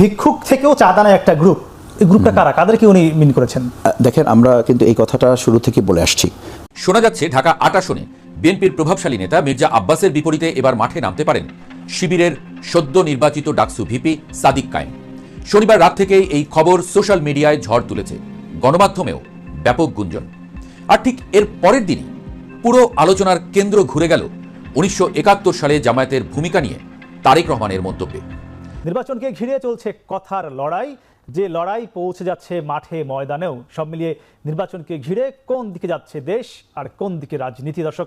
ভিক্ষুক থেকেও চাঁদা নেয় একটা গ্রুপ এই গ্রুপটা কারা? কাদেরকে উনি মিন করেছেন? দেখেন আমরা কিন্তু এই কথাটা শুরু থেকে বলে আসছি। শোনা যাচ্ছে ঢাকা আট আসনে বিএনপির প্রভাবশালী নেতা মির্জা আব্বাসের বিপরীতে এবার মাঠে নামতে পারেন শিবিরের সদ্য নির্বাচিত ডাকসু ভিপি সাদিক কায়েম। শনিবার রাত থেকেই এই খবর সোশ্যাল মিডিয়ায় ঝড় তুলেছে। গণমাধ্যমেও ব্যাপক গুঞ্জন। আর ঠিক এর পরের দিনই পুরো আলোচনার কেন্দ্র ঘুরে গেল উনিশশো একাত্তর সালে জামায়াতের ভূমিকা নিয়ে তারেক রহমানের মন্তব্যে। নির্বাচনকে ঘিরে চলছে কথার লড়াই যে লড়াই পৌঁছে যাচ্ছে মাঠে ময়দানেও সব মিলিয়ে নির্বাচনকে ঘিরে কোন দিকে যাচ্ছে দেশ আর কোন দিকে রাজনীতি দর্শক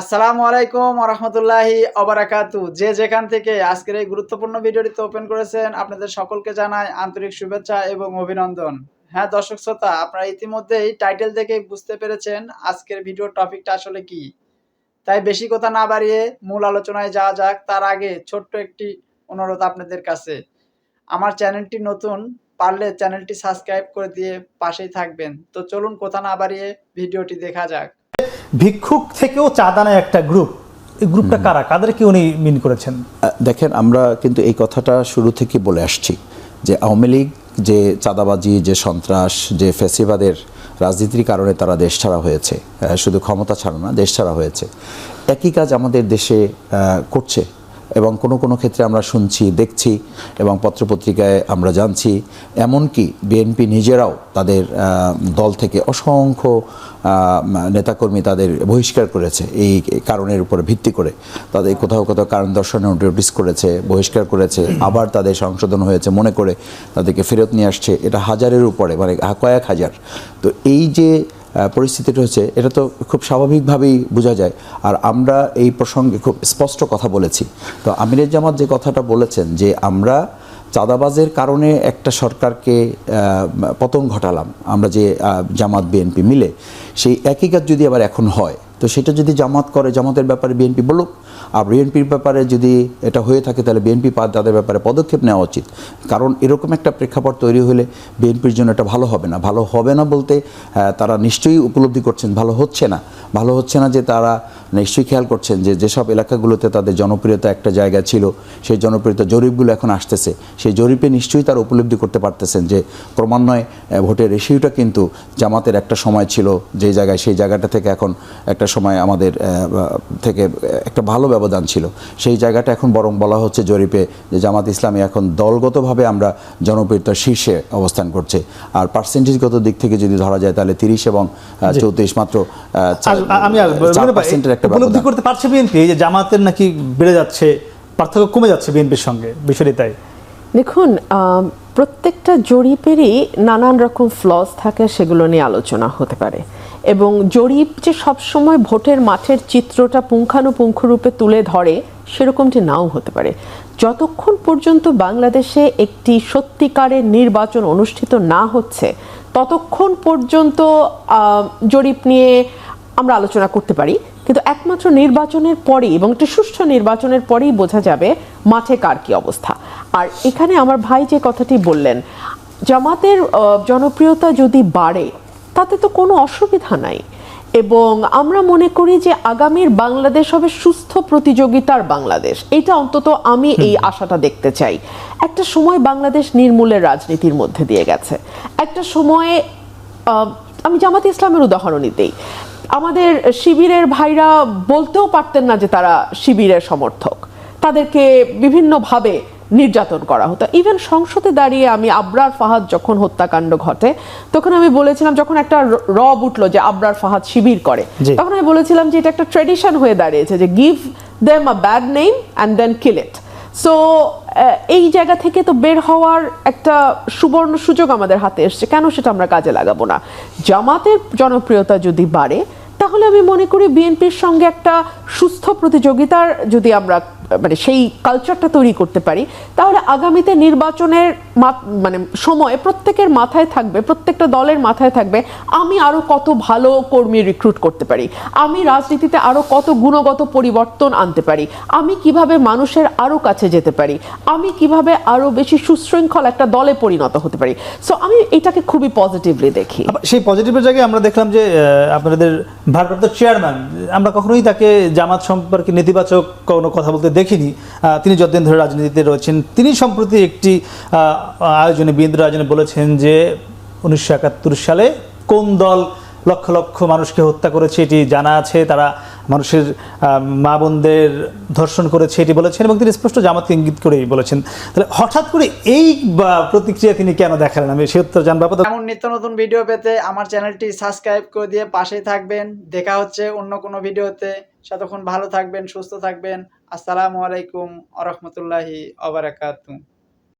আসসালামু আলাইকুম রহমতুল্লাহি অবরাকাতু যে যেখান থেকে আজকের এই গুরুত্বপূর্ণ ভিডিওটিতে ওপেন করেছেন, আপনাদের সকলকে জানাই আন্তরিক শুভেচ্ছা এবং অভিনন্দন। হ্যাঁ দর্শক শ্রোতা, আপনারা ইতিমধ্যেই টাইটেল দেখে বুঝতে পেরেছেন আজকের ভিডিওর টপিকটা আসলে কি। তাই বেশি কথা না বাড়িয়ে মূল আলোচনায় যাওয়া যাক, তার আগে ছোট্ট একটি অনুরোধ আপনাদের কাছে। আমার চ্যানেলটি নতুন, পারলে চ্যানেলটি সাবস্ক্রাইব করে দিয়ে পাশেই থাকবেন। তো চলুন কথা না বাড়িয়ে ভিডিওটি দেখা যাক। ভিক্ষুক থেকেও চাঁদা নেয় একটা গ্রুপ এই গ্রুপটা কারা? কাদেরকে উনি মিন করেছেন? দেখেন আমরা কিন্তু এই কথাটা শুরু থেকে বলে আসছি যে আওয়ামী লীগ যে চাঁদাবাজি যে সন্ত্রাস যে ফেসিবাদের রাজনীতির কারণে তারা দেশ ছাড়া হয়েছে। শুধু ক্ষমতা ছাড়া না দেশ ছাড়া হয়েছে। একই কাজ আমাদের দেশে করছে। এবং কোনো কোনো ক্ষেত্রে আমরা শুনছি, দেখছি এবং পত্রপত্রিকায় আমরা জানছি, এমনকি বিএনপি নিজেরাও তাদের দল থেকে অসংখ্য নেতাকর্মী তাদের বহিষ্কার করেছে। এই কারণের উপর ভিত্তি করে তাদের কোথাও কোথাও কারণ দর্শনে নোটিস করেছে, বহিষ্কার করেছে, আবার তাদের সংশোধন হয়েছে মনে করে তাদেরকে ফেরত নিয়ে আসছে। এটা হাজারের উপরে মানে কয়েক হাজার। তো এই যে পরিস্থিতিটা হচ্ছে, এটা তো খুব স্বাভাবিকভাবেই বোঝা যায়। আর আমরা এই প্রসঙ্গে খুব স্পষ্ট কথা বলেছি। তো আমিরের জামাত যে কথাটা বলেছেন যে আমরা চাঁদাবাজের কারণে একটা সরকারকে পতন ঘটালাম, আমরা যে জামাত, বিএনপি মিলে, সেই একই কাজ যদি আবার এখন হয় তো সেটা যদি জামাত করে জামাতের ব্যাপারে বিএনপি বলুক আর বিএনপির ব্যাপারে যদি এটা হয়ে থাকে তাহলে বিএনপি তাদের ব্যাপারে পদক্ষেপ নেওয়া উচিত। কারণ এরকম একটা প্রেক্ষাপট তৈরি হলে বিএনপির জন্য এটা ভালো হবে না। ভালো হবে না বলতে আহ, তারা নিশ্চয়ই উপলব্ধি করছেন ভালো হচ্ছে না। ভালো হচ্ছে না যে তারা নিশ্চয়ই খেয়াল করছেন যে যেসব এলাকাগুলোতে তাদের জনপ্রিয়তা একটা জায়গা ছিল সেই জনপ্রিয়তা জরিপগুলো এখন আসতেছে। সেই জরিপে নিশ্চয়ই তারা উপলব্ধি করতে পারতেছেন যে ক্রমান্বয়ে ভোটের রেশিওটা কিন্তু জামাতের একটা সময় ছিল যে জায়গায় সেই জায়গাটা থেকে এখন একটা সময় আমাদের থেকে একটা ভালো ব্যবধান ছিল। সেই জায়গাটা এখন বরং বলা হচ্ছে জরিপে যে জামাত ইসলামী এখন দলগতভাবে আমরা জনপ্রিয়তার শীর্ষে অবস্থান করছে। আর পার্সেন্টেজগত দিক থেকে যদি ধরা যায় তাহলে তিরিশ এবং চৌত্রিশ মাত্র আমি একটা উপলব্ধি করতে পারছে বিএনপি? এই যে জামাতের নাকি বেড়ে যাচ্ছে পার্থক্য কমে যাচ্ছে বিএনপির সঙ্গে বিষয়টি তাই। দেখুন প্রত্যেকটা জরিপেরই নানান রকম ফ্লস থাকে সেগুলো নিয়ে আলোচনা হতে পারে। এবং জরিপ যে সবসময় ভোটের মাঠের চিত্রটা পুঙ্খানুপুঙ্খ রূপে তুলে ধরে সেরকমটি নাও হতে পারে। যতক্ষণ পর্যন্ত বাংলাদেশে একটি সত্যিকারের নির্বাচন অনুষ্ঠিত না হচ্ছে ততক্ষণ পর্যন্ত জরিপ নিয়ে আমরা আলোচনা করতে পারি। কিন্তু একমাত্র নির্বাচনের পরেই এবং একটি সুষ্ঠু নির্বাচনের পরেই বোঝা যাবে মাঠে কার কি অবস্থা। আর এখানে আমার ভাই যে কথাটি বললেন জামাতের জনপ্রিয়তা যদি বাড়ে তাতে তো কোনো অসুবিধা নাই। এবং আমরা মনে করি যে আগামীর বাংলাদেশ হবে সুস্থ প্রতিযোগিতার বাংলাদেশ। এটা অন্তত আমি এই আশাটা দেখতে চাই। একটা সময় বাংলাদেশ নির্মূলের রাজনীতির মধ্যে দিয়ে গেছে। একটা সময়ে আমি জামাত ইসলামের উদাহরণই দিই আমাদের শিবিরের ভাইরা বলতেও পারতেন না যে তারা শিবিরের সমর্থক। তাদেরকে বিভিন্নভাবে নির্যাতন করা হতো। ইভেন সংসদে দাঁড়িয়ে আমি আবরার ফাহাদ যখন হত্যাকাণ্ড ঘটে তখন আমি বলেছিলাম যখন একটা রব উঠল যে আবরার ফাহাদ শিবির করে তখন আমি বলেছিলাম যে এটা একটা ট্রেডিশন হয়ে দাঁড়িয়েছে যে give them a bad name and then kill it so এই জায়গা থেকে তো বের হওয়ার একটা সুবর্ণ সুযোগ আমাদের হাতে এসছে। কেন সেটা আমরা কাজে লাগাবো না? জামাতের জনপ্রিয়তা যদি বাড়ে, তাহলে আমি মনে করি বিএনপির সঙ্গে একটা সুস্থ প্রতিযোগিতার যদি আমরা মানে সেই কালচারটা তৈরি করতে পারি, তাহলে আগামীতে নির্বাচনের মানে সময়ে প্রত্যেকের মাথায় থাকবে, প্রত্যেকটা দলের মাথায় থাকবে, আমি আরও কত ভালো কর্মী রিক্রুট করতে পারি, আমি রাজনীতিতে আরও কত গুণগত পরিবর্তন আনতে পারি, আমি কীভাবে মানুষের আরও কাছে যেতে পারি, আমি কীভাবে আরও বেশি সুশৃঙ্খল একটা দলে পরিণত হতে পারি। সো আমি এটাকে খুবই পজিটিভলি দেখি। সেই পজিটিভের জায়গায় আমরা দেখলাম যে আপনাদের ভারপ্রাপ্ত চেয়ারম্যান আমরা কখনোই তাকে জামাত সম্পর্কে নেতিবাচক কোনো কথা বলতে দেখিনি তিনি যতদিন ধরে রাজনীতিতে রয়েছেন, তিনি সম্প্রতি একটি আয়োজনে বিয়েন্দ্র আয়োজনে বলেছেন যে উনিশশো একাত্তর সালে কোন দল লক্ষ লক্ষ মানুষকে হত্যা করেছে এটি জানা আছে, তারা মানুষের মা বোনদের ধর্ষণ করেছে এটি বলেছেন এবং তিনি স্পষ্ট জামাতকে ইঙ্গিত করেই বলেছেন। তাহলে হঠাৎ করে এই প্রতিক্রিয়া তিনি কেন দেখালেন? আমি সে উত্তর জানব এমন নিত্য নতুন ভিডিও পেতে আমার চ্যানেলটি সাবস্ক্রাইব করে দিয়ে পাশেই থাকবেন। দেখা হচ্ছে অন্য কোনো ভিডিওতে। ততক্ষণ ভালো থাকবেন সুস্থ থাকবেন। আসসালামু আলাইকুম আ রহমতুল্লাহি আবরাকাতু